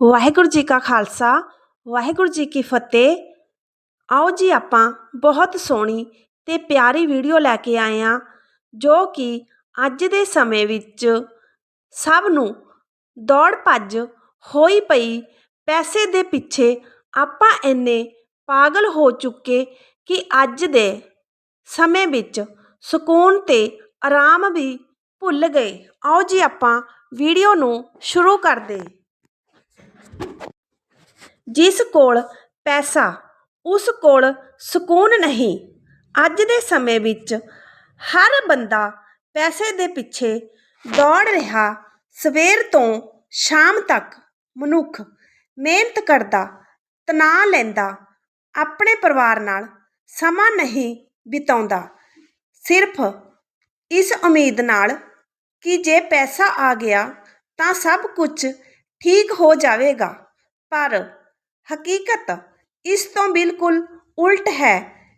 ਵਾਹਿਗੁਰੂ ਜੀ ਕਾ ਖਾਲਸਾ, ਵਾਹਿਗੁਰੂ ਜੀ ਕੀ ਫਤਿਹ। ਆਓ ਜੀ ਆਪਾਂ ਬਹੁਤ ਸੋਹਣੀ ਤੇ ਪਿਆਰੀ ਵੀਡੀਓ ਲੈ ਕੇ ਆਏ ਆ ਜੋ ਕਿ ਅੱਜ ਦੇ ਸਮੇਂ ਵਿੱਚ ਸਭ ਨੂੰ ਦੌੜ ਭੱਜ ਹੋਈ ਪਈ। ਪੈਸੇ ਦੇ ਪਿੱਛੇ ਆਪਾਂ ਇੰਨੇ ਪਾਗਲ ਹੋ ਚੁੱਕੇ ਕਿ ਅੱਜ ਦੇ ਸਮੇਂ ਵਿੱਚ ਸਕੂਨ ਤੇ ਆਰਾਮ ਵੀ ਭੁੱਲ ਗਏ। ਆਓ ਜੀ ਆਪਾਂ ਵੀਡੀਓ ਨੂੰ ਸ਼ੁਰੂ ਕਰਦੇ। ਜਿਸ ਕੋਲ ਪੈਸਾ, ਉਸ ਕੋਲ ਸਕੂਨ ਨਹੀਂ। ਅੱਜ ਦੇ ਸਮੇਂ ਵਿੱਚ ਹਰ ਬੰਦਾ ਪੈਸੇ ਦੇ ਪਿੱਛੇ ਦੌੜ ਰਿਹਾ ਸਵੇਰ ਤੋਂ ਸ਼ਾਮ ਤੱਕ। ਮਨੁੱਖ ਮਿਹਨਤ ਕਰਦਾ, ਤਣਾਅ ਲੈਂਦਾ, ਆਪਣੇ ਪਰਿਵਾਰ ਨਾਲ ਸਮਾਂ ਨਹੀਂ ਬਿਤਾਉਂਦਾ। ਸਿਰਫ ਇਸ ਉਮੀਦ ਨਾਲ ਕਿ ਜੇ ਪੈਸਾ ਆ ਗਿਆ ਤਾਂ ਸਭ ਕੁਝ ਠੀਕ ਹੋ ਜਾਵੇਗਾ। ਪਰ ਹਕੀਕਤ ਇਸ ਤੋਂ ਬਿਲਕੁਲ ਉਲਟ ਹੈ।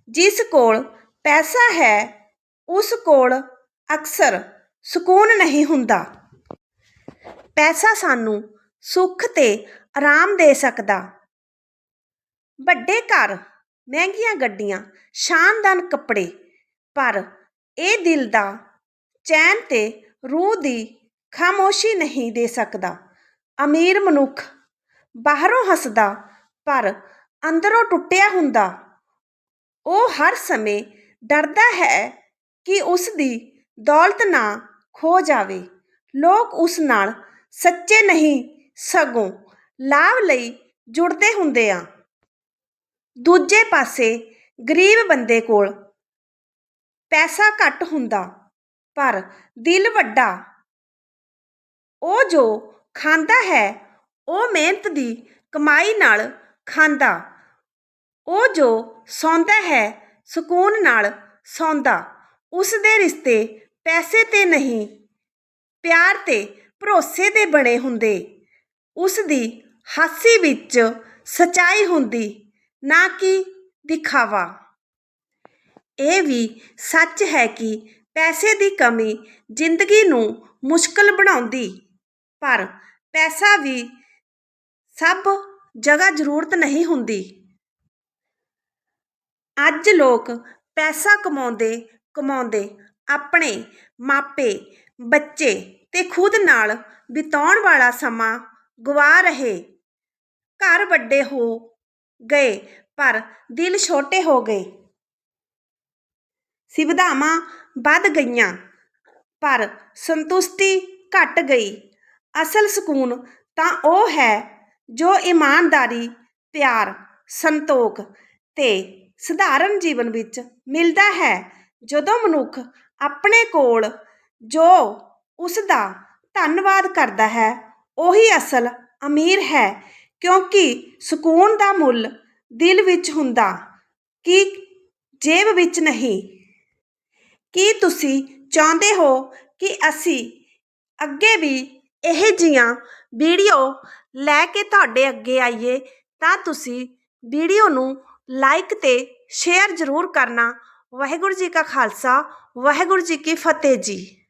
ਜਿਸ ਕੋਲ ਪੈਸਾ ਹੈ, ਉਸ ਕੋਲ ਅਕਸਰ ਸਕੂਨ ਨਹੀਂ ਹੁੰਦਾ। ਪੈਸਾ ਸਾਨੂੰ ਸੁੱਖ ਤੇ ਆਰਾਮ ਦੇ ਸਕਦਾ। ਵੱਡੇ ਘਰ, ਮਹਿੰਗੀਆਂ ਗੱਡੀਆਂ, ਸ਼ਾਨਦਾਰ ਕੱਪੜੇ, ਪਰ ਇਹ ਦਿਲ ਦਾ ਚੈਨ ਤੇ ਰੂਹ ਦੀ ਖਾਮੋਸ਼ੀ ਨਹੀਂ ਦੇ ਸਕਦਾ। ਅਮੀਰ ਮਨੁੱਖ ਬਾਹਰੋਂ ਹੱਸਦਾ ਪਰ ਅੰਦਰੋਂ ਟੁੱਟਿਆ ਹੁੰਦਾ। ਉਹ ਹਰ ਸਮੇਂ ਡਰਦਾ ਹੈ ਕਿ ਉਸ ਦੀ ਦੌਲਤ ਨਾ ਖੋ ਜਾਵੇ। ਲੋਕ ਉਸ ਨਾਲ ਸੱਚੇ ਨਹੀਂ, ਸਗੋਂ ਲਾਭ ਲਈ ਜੁੜਦੇ ਹੁੰਦੇ ਆ। ਦੂਜੇ ਪਾਸੇ ਗਰੀਬ ਬੰਦੇ ਕੋਲ ਪੈਸਾ ਘੱਟ ਹੁੰਦਾ, ਪਰ ਦਿਲ ਵੱਡਾ। ਉਹ ਜੋ ਖਾਂਦਾ ਹੈ, ਉਹ ਮਿਹਨਤ ਦੀ ਕਮਾਈ ਨਾਲ ਖਾਂਦਾ। ਉਹ ਜੋ ਸੌਂਦਾ ਹੈ, ਸਕੂਨ ਨਾਲ ਸੌਂਦਾ। ਉਸ ਦੇ ਰਿਸ਼ਤੇ ਪੈਸੇ ਤੇ ਨਹੀਂ, ਪਿਆਰ ਤੇ ਭਰੋਸੇ ਦੇ ਬਣੇ ਹੁੰਦੇ। ਉਸ ਦੀ ਹਾਸੀ ਵਿੱਚ ਸਚਾਈ ਹੁੰਦੀ, ਨਾ ਕਿ ਦਿਖਾਵਾ। ਇਹ ਵੀ ਸੱਚ ਹੈ ਕਿ ਪੈਸੇ ਦੀ ਕਮੀ ਜ਼ਿੰਦਗੀ ਨੂੰ ਮੁਸ਼ਕਲ ਬਣਾਉਂਦੀ, ਪਰ ਪੈਸਾ ਵੀ ਸਭ ਜਗ੍ਹਾ ਜ਼ਰੂਰਤ ਨਹੀਂ ਹੁੰਦੀ। ਅੱਜ ਲੋਕ ਪੈਸਾ ਕਮਾਉਂਦੇ ਕਮਾਉਂਦੇ ਆਪਣੇ ਮਾਪੇ, ਬੱਚੇ ਤੇ ਖੁਦ ਨਾਲ ਬਿਤਾਉਣ ਵਾਲਾ ਸਮਾਂ ਗਵਾ ਰਹੇ। ਘਰ ਵੱਡੇ ਹੋ ਗਏ, ਪਰ ਦਿਲ ਛੋਟੇ ਹੋ ਗਏ। ਸੁਵਿਧਾਵਾਂ ਵੱਧ ਗਈਆਂ, ਪਰ ਸੰਤੁਸ਼ਟੀ ਘਟ ਗਈ। ਅਸਲ ਸਕੂਨ ਤਾਂ ਉਹ ਹੈ ਜੋ ਇਮਾਨਦਾਰੀ, ਪਿਆਰ, ਸੰਤੋਖ ਤੇ ਸਧਾਰਨ ਜੀਵਨ ਵਿੱਚ ਮਿਲਦਾ ਹੈ, ਜਦੋਂ ਮਨੁੱਖ ਆਪਣੇ ਕੋਲ ਜੋ ਉਸ ਦਾ ਧੰਨਵਾਦ ਕਰਦਾ ਹੈ, ਉਹੀ ਅਸਲ ਅਮੀਰ ਹੈ, ਕਿਉਂਕਿ ਸਕੂਨ ਦਾ ਮੁੱਲ ਦਿਲ ਵਿੱਚ ਹੁੰਦਾ। ਕਿ ਜੇਬ ਵਿੱਚ ਨਹੀਂ? ਕੀ ਤੁਸੀਂ ਚਾਹੁੰਦੇ ਹੋ ਕਿ ਅਸੀਂ ਅੱਗੇ ਵੀ ਇਹ ਜੀਆਂ ਵੀਡੀਓ ਲੈ ਕੇ ਤੁਹਾਡੇ ਅੱਗੇ ਆਈਏ, ਤਾਂ ਤੁਸੀਂ ਵੀਡੀਓ ਨੂੰ ਲਾਈਕ ਤੇ ਸ਼ੇਅਰ ਜ਼ਰੂਰ ਕਰਨਾ। ਵਾਹਿਗੁਰੂ ਜੀ ਕਾ ਖਾਲਸਾ, ਵਾਹਿਗੁਰੂ ਜੀ ਕੀ ਫਤਿਹ ਜੀ।